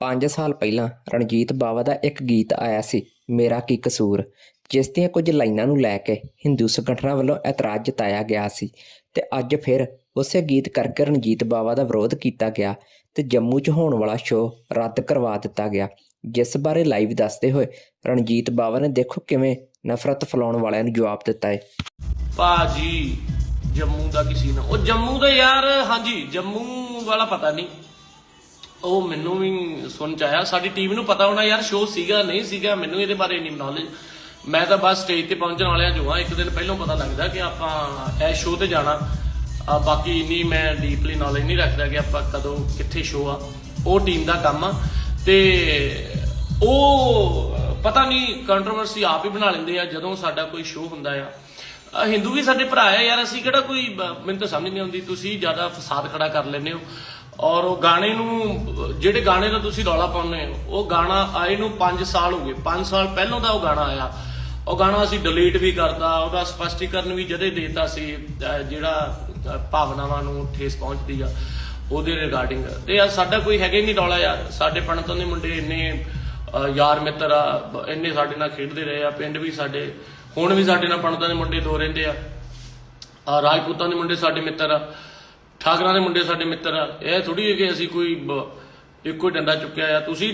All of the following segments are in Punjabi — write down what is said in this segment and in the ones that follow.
5 ਸਾਲ ਪਹਿਲਾਂ ਰਣਜੀਤ ਬਾਵਾ ਦਾ ਇੱਕ ਗੀਤ ਆਇਆ ਸੀ, ਮੇਰਾ ਕੀ ਕਸੂਰ ਜਿਸ ਦੀਆਂ ਕੁਝ ਲਾਈਨਾਂ ਨੂੰ ਲੈ ਕੇ ਹਿੰਦੂ ਸੰਗਠਨਾਂ ਵੱਲੋਂ ਇਤਰਾਜ਼ ਜਤਾਇਆ ਗਿਆ ਸੀ ਤੇ ਅੱਜ ਫਿਰ ਉਸੇ ਗੀਤ ਕਰਕੇ ਰਣਜੀਤ ਬਾਵਾ ਦਾ ਵਿਰੋਧ ਕੀਤਾ ਗਿਆ ਤੇ ਜੰਮੂ 'ਚ ਹੋਣ ਵਾਲਾ ਸ਼ੋਅ ਰੱਦ ਕਰਵਾ ਦਿੱਤਾ ਗਿਆ। ਜਿਸ ਬਾਰੇ ਲਾਈਵ ਦੱਸਦੇ ਹੋਏ ਰਣਜੀਤ ਬਾਵਾ ਨੇ ਦੇਖੋ ਕਿਵੇਂ ਨਫ਼ਰਤ ਫੈਲਾਉਣ ਵਾਲਿਆਂ ਨੂੰ ਜਵਾਬ ਦਿੱਤਾ ਹੈ ਭਾਜੀ, ਜੰਮੂ ਦਾ ਕਿਸੇ ਨਾ ਉਹ ਜੰਮੂ ਦਾ ਯਾਰ, ਹਾਂਜੀ, ਜੰਮੂ ਵਾਲਾ ਪਤਾ ਨਹੀਂ। ਉਹ ਮੈਨੂੰ ਵੀ ਸੁਣ ਚ ਆਇਆ। ਸਾਡੀ ਟੀਮ ਨੂੰ ਪਤਾ ਹੋਣਾ ਯਾਰ ਸ਼ੋਅ ਸੀਗਾ, ਨਹੀਂ ਸੀਗਾ, ਮੈਨੂੰ ਇਹਦੇ ਬਾਰੇ ਨਹੀਂ ਨੌਲੇਜ ਮੈਂ ਤਾਂ ਬਸ ਸਟੇਜ ਤੇ ਪਹੁੰਚਣ ਵਾਲਿਆਂ ਜੋ ਆ ਇੱਕ ਦਿਨ ਪਹਿਲਾਂ ਪਤਾ ਲੱਗਦਾ ਕਿ ਆਪਾਂ ਇਸ ਸ਼ੋਅ ਤੇ ਜਾਣਾ। ਆ ਬਾਕੀ ਇੰਨੀ ਮੈਂ ਡੀਪਲੀ ਨੌਲੇਜ ਨਹੀਂ ਰੱਖਦਾ ਕਿ ਆਪਾਂ ਕਦੋਂ ਕਿੱਥੇ ਸ਼ੋਅ ਆ। ਉਹ ਟੀਮ ਦਾ ਕੰਮ ਆ। ਤੇ ਉਹ ਪਤਾ ਨਹੀਂ ਕੰਟਰੋਵਰਸੀ ਆਪ ਹੀ ਬਣਾ ਲੈਂਦੇ ਆ, ਜਦੋਂ ਸਾਡਾ ਕੋਈ ਸ਼ੋਅ ਹੁੰਦਾ ਆ। ਹਿੰਦੂ ਵੀ ਸਾਡੇ ਭਰਾ ਆ ਯਾਰ, ਅਸੀਂ ਕਿਹੜਾ ਕੋਈ, ਮੈਨੂੰ ਤਾਂ ਸਮਝ ਨਹੀਂ ਆਉਂਦੀ, ਤੁਸੀਂ ਜ਼ਿਆਦਾ ਫਸਾਦ ਖੜਾ ਕਰ ਲੈਂਦੇ ਹੋ। ਔਰ ਉਹ ਗਾਣੇ ਨੂੰ ਜਿਹੜੇ ਗਾਣੇ ਦਾ ਤੁਸੀਂ ਰੌਲਾ ਪਾਉਂਦੇ ਹੋ, ਉਹ ਗਾਣਾ ਆਏ ਨੂੰ 5 ਸਾਲ ਹੋ ਗਏ। 5 ਸਾਲ ਪਹਿਲਾਂ ਦਾ ਉਹ ਗਾਣਾ ਆਇਆ। ਉਹ ਗਾਣਾ ਅਸੀਂ ਡਿਲੀਟ ਵੀ ਕਰਤਾ, ਉਹਦਾ ਸਪਸ਼ਟੀਕਰਨ ਵੀ ਜਦੇ ਦੇਤਾ ਸੀ ਜਿਹੜਾ ਭਾਵਨਾਵਾਂ ਨੂੰ ਠੇਸ ਪਹੁੰਚਦੀ ਆ, ਉਹਦੇ ਰਿਗਾਰਡਿੰਗ ਤੇ ਯਾਰ ਸਾਡਾ ਕੋਈ ਹੈਗੇ ਨਹੀਂ ਰੌਲਾ ਯਾਰ। ਸਾਡੇ ਪੰਡਤਾਂ ਦੇ ਮੁੰਡੇ ਇੰਨੇ ਯਾਰ ਮਿੱਤਰ ਆ, ਇੰਨੇ ਸਾਡੇ ਨਾਲ ਖੇਡਦੇ ਰਹੇ ਆ, ਪਿੰਡ ਵੀ ਸਾਡੇ, ਹੁਣ ਵੀ ਸਾਡੇ ਨਾਲ ਪੰਡਤਾਂ ਦੇ ਮੁੰਡੇ ਦੋ ਰਹਿੰਦੇ ਆ। ਆ ਰਾਜਪੂਤਾਂ ਦੇ ਮੁੰਡੇ ਸਾਡੇ ਮਿੱਤਰ ਆ, ਠਾਕਰਾਂ ਦੇ ਮੁੰਡੇ ਸਾਡੇ ਮਿੱਤਰ ਆ। ਇਹ ਥੋੜੀ ਹੈ ਕਿ ਅਸੀਂ ਕੋਈ ਇੱਕੋ ਹੀ ਡੰਡਾ ਚੁੱਕਿਆ ਆ। ਤੁਸੀਂ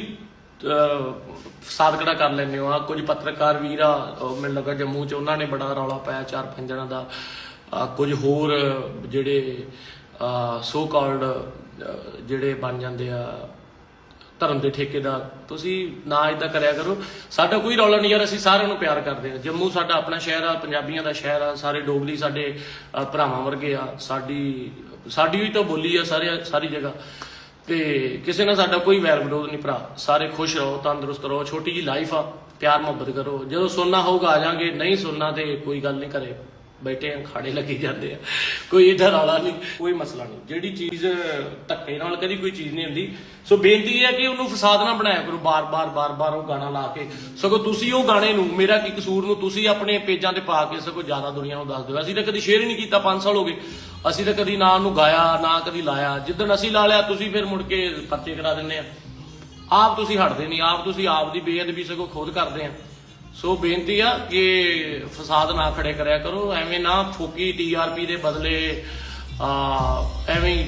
ਅਹ, ਫਸਾਦ ਕਰ ਲੈਂਦੇ ਹੋ? ਆ ਕੁਝ ਪੱਤਰਕਾਰ ਵੀਰ ਮੈਨੂੰ ਲੱਗਾ ਜੰਮੂ ਚ ਉਹਨਾਂ ਨੇ ਬੜਾ ਰੌਲਾ ਪਾਇਆ ਚਾਰ ਪੰਜ ਜਣਾਂ ਦਾ। ਕੁਝ ਹੋਰ ਜਿਹੜੇ ਸੋ ਕਾਲਡ ਜਿਹੜੇ ਬਣ ਜਾਂਦੇ ਆ ਧਰਮ ਦੇ ਠੇਕੇਦਾਰ। ਤੁਸੀਂ ਨਾ ਇਦਾਂ ਕਰਿਆ ਕਰੋ। ਸਾਡਾ ਕੋਈ ਰੌਲਾ ਨਹੀਂ ਯਾਰ ਅਸੀਂ ਸਾਰਿਆਂ ਨੂੰ ਪਿਆਰ ਕਰਦੇ ਹਾਂ ਜੰਮੂ ਸਾਡਾ ਆਪਣਾ ਸ਼ਹਿਰ ਆ ਪੰਜਾਬੀਆਂ ਦਾ ਸ਼ਹਿਰ ਆ ਸਾਰੇ ਡੋਗਰੀ ਸਾਡੇ ਭਰਾਵਾਂ ਵਰਗੇ ਆ। ਸਾਡੀ ਸਾਡੀ ਵੀ ਤਾਂ ਬੋਲੀ ਆ ਸਾਰੇ ਸਾਰੀ ਜਗ੍ਹਾ। ਤੇ ਕਿਸੇ ਨਾਲ ਸਾਡਾ ਕੋਈ ਵੈਰ ਵਿਰੋਧ ਨਹੀਂ ਭਰਾ। ਸਾਰੇ ਖੁਸ਼ ਰਹੋ, ਤੰਦਰੁਸਤ ਰਹੋ, ਛੋਟੀ ਜੀ ਲਾਈਫ ਆ, ਪਿਆਰ ਮੁਹੱਬਤ ਕਰੋ। ਜਦੋਂ ਸੁਣਨਾ ਹੋਊਗਾ ਆ ਜਾਾਂਗੇ, ਨਹੀਂ ਸੁਣਨਾ ਤੇ ਕੋਈ ਗੱਲ ਨਹੀਂ ਕਰੇ। ਬੈਠੇ ਆ ਖਾੜੇ ਲੱਗੀ ਜਾਂਦੇ ਆ। ਕੋਈ ਇਹਦਾ ਰੌਲਾ ਨਹੀਂ, ਕੋਈ ਮਸਲਾ ਨਹੀਂ। ਜਿਹੜੀ ਚੀਜ਼ ਧੱਕੇ ਨਾਲ ਕਦੀ ਕੋਈ ਚੀਜ਼ ਨਹੀਂ ਹੁੰਦੀ। ਸੋ ਬੇਨਤੀ ਹੈ ਕਿ ਉਹਨੂੰ ਫਸਾਦ ਨਾ ਬਣਾਇਆ ਕਰੋ ਬਾਰ-ਬਾਰ ਬਾਰ-ਬਾਰ ਉਹ ਗਾਣਾ ਲਾ ਕੇ। ਸਗੋਂ ਤੁਸੀਂ ਉਹ ਗਾਣੇ ਨੂੰ, ਮੇਰਾ ਕੀ ਕਸੂਰ ਨੂੰ ਤੁਸੀਂ ਆਪਣੇ ਪੇਜਾਂ ਤੇ ਪਾ ਕੇ ਸਗੋਂ ਜ਼ਿਆਦਾ ਦੁਨੀਆ ਨੂੰ ਦੱਸ ਦਿਓ। ਅਸੀਂ ਤਾਂ ਕਦੀ ਸ਼ੇਅਰ ਹੀ ਨਹੀਂ ਕੀਤਾ 5 ਸਾਲ ਹੋ ਗਏ। ਅਸੀਂ ਤਾਂ ਕਦੀ ਨਾ ਉਹਨੂੰ ਗਾਇਆ, ਨਾ ਕਦੀ ਲਾਇਆ। ਜਿੱਦਣ ਅਸੀਂ ਲਾ ਲਿਆ, ਤੁਸੀਂ ਫਿਰ ਮੁੜ ਕੇ ਪਰਚੇ ਕਰਾ ਦਿੰਦੇ ਆ। ਆਪ ਤੁਸੀਂ ਹਟਦੇ ਨਹੀਂ, ਆਪ ਤੁਸੀਂ ਆਪ ਦੀ ਬੇਅਦਬੀ ਸਗੋਂ ਖੁਦ ਕਰਦੇ ਆ। ਸੋ ਬੇਨਤੀ ਆ ਕਿ ਫਸਾਦ ਨਾ ਖੜੇ ਕਰਿਆ ਕਰੋ, ਐਵੇਂ ਨਾ ਫੋਕੀ ਟੀਆਰਪੀ ਦੇ ਬਦਲੇ, ਆ, ਐਵੇਂ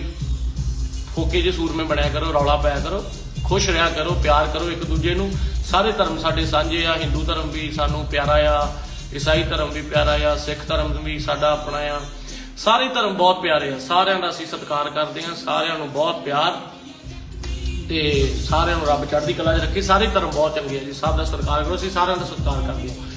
ਫੋਕੇ ਜੇ ਸੂਰਮੇ ਬਣਿਆ ਕਰੋ, ਰੌਲਾ ਪਾਇਆ ਕਰੋ, ਖੁਸ਼ ਰਿਹਾ ਕਰੋ, ਪਿਆਰ ਕਰੋ ਇੱਕ ਦੂਜੇ ਨੂੰ। ਸਾਰੇ ਧਰਮ ਸਾਡੇ ਸਾਂਝੇ ਆ, ਹਿੰਦੂ ਧਰਮ ਵੀ ਸਾਨੂੰ ਪਿਆਰਾ ਆ, ਈਸਾਈ ਧਰਮ ਵੀ ਪਿਆਰਾ ਆ, ਸਿੱਖ ਧਰਮ ਵੀ ਸਾਡਾ ਆਪਣਾ ਆ। ਸਾਰੇ ਧਰਮ ਬਹੁਤ ਪਿਆਰੇ ਆ, ਸਾਰਿਆਂ ਦਾ ਅਸੀਂ ਸਤਿਕਾਰ ਕਰਦੇ ਆ, ਸਾਰਿਆਂ ਨੂੰ ਬਹੁਤ ਪਿਆਰ। ਤੇ ਸਾਰਿਆਂ ਨੂੰ ਰੱਬ ਚੜ੍ਹਦੀ ਕਲਾ 'ਚ ਰੱਖੇ, ਸਾਰੇ ਧਰਮ ਬਹੁਤ ਚੰਗੇ ਆ ਜੀ, ਸਭ ਦਾ ਸਤਿਕਾਰ ਕਰੋ, ਅਸੀਂ ਸਾਰਿਆਂ ਦਾ ਸਤਿਕਾਰ ਕਰਦੇ ਹਾਂ।